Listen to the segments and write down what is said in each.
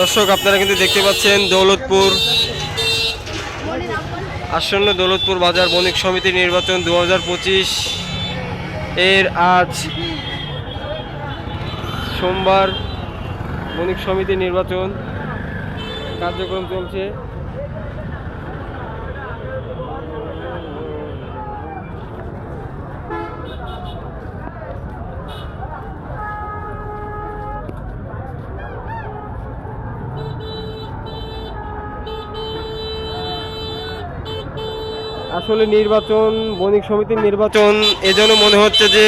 দর্শক, আপনারা কিন্তু দেখতে পাচ্ছেন দৌলতপুর, আসন্ন দৌলতপুর বাজার বণিক সমিতি নির্বাচন দু হাজার পঁচিশ। এর আজ সোমবার বণিক সমিতি নির্বাচন কার্যক্রম চলছে। আসলে নির্বাচন, বণিক সমিতির নির্বাচন, এজন্য মনে হচ্ছে যে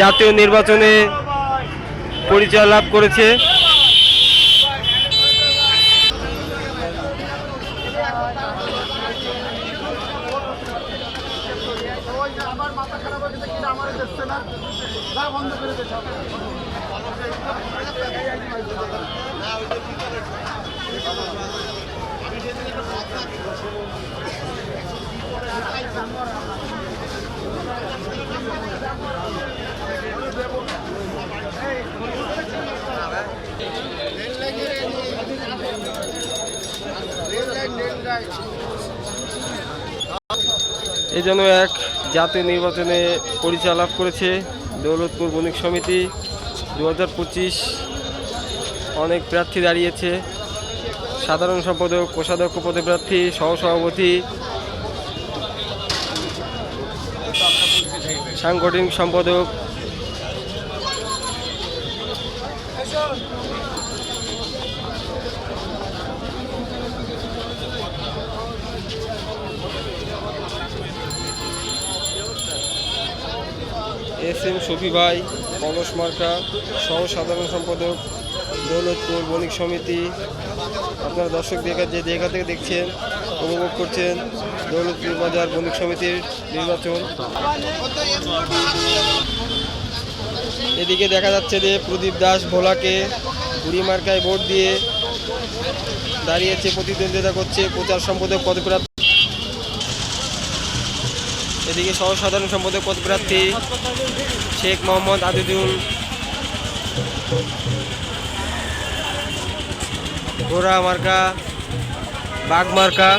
জাতীয় নির্বাচনে পরিচয় লাভ করেছে। আমার না। বন্ধ করে যেন এক জাতীয় নির্বাচনে পরিচয় লাভ করেছে দৌলতপুর বণিক সমিতি। দু হাজার পঁচিশ অনেক প্রার্থী দাঁড়িয়েছে। সাধারণ সম্পাদক, কোষাধ্যক্ষ পদে প্রার্থী, সহসভাপতি, সাংগঠনিক সম্পাদক এস এম শফি ভাই, কলস মার্কা সহ সাধারণ সম্পাদক, দৌলতপুর বণিক সমিতি। আপনারা দর্শক দেখা যে জায়গা থেকে দেখছেন, উপভোগ করছেন দৌলতপুর বাজার বণিক সমিতির নির্বাচন। এদিকে দেখা যাচ্ছে যে প্রদীপ দাস ভোলাকে বুড়ি মার্কায় ভোট দিয়ে দাঁড়িয়েছে, প্রতিদ্বন্দ্বিতা করছে প্রচার সম্পাদক পদপ্রার্থী। এদিকে সহ সাধারণ সম্পাদক পদপ্রার্থী শেখ মোহাম্মদ আদিদুল। ঘোড়া মার্কা বাঘ মার্কা।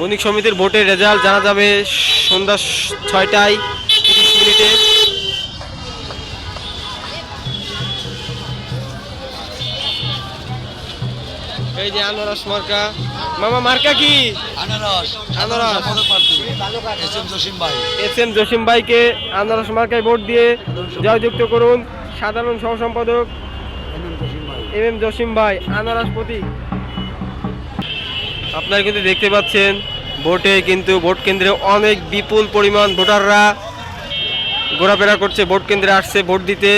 বণিক সমিতির ভোটের রেজাল্ট জানা যাবে সন্ধ্যা ছয়টায় তিরিশ মিনিটে। এই যে আনারস মার্কা। মামা মার্কা কি? আনারস। আনারস। এস এম জসিম ভাই। এস এম জসিম ভাইকে আনারস মার্কায় ভোট দিয়ে জয়যুক্ত করুন সাধারণ সহ সম্পাদক এম এম জসিম ভাই। এম এম জসিম ভাই আনারস প্রতীক। আপনারা কিন্তু দেখতে পাচ্ছেন, ভোটে কিন্তু ভোট কেন্দ্রে অনেক বিপুল পরিমাণ ভোটাররা ঘোরাফেরা করছে, ভোট কেন্দ্রে আসছে, ভোট দিতে।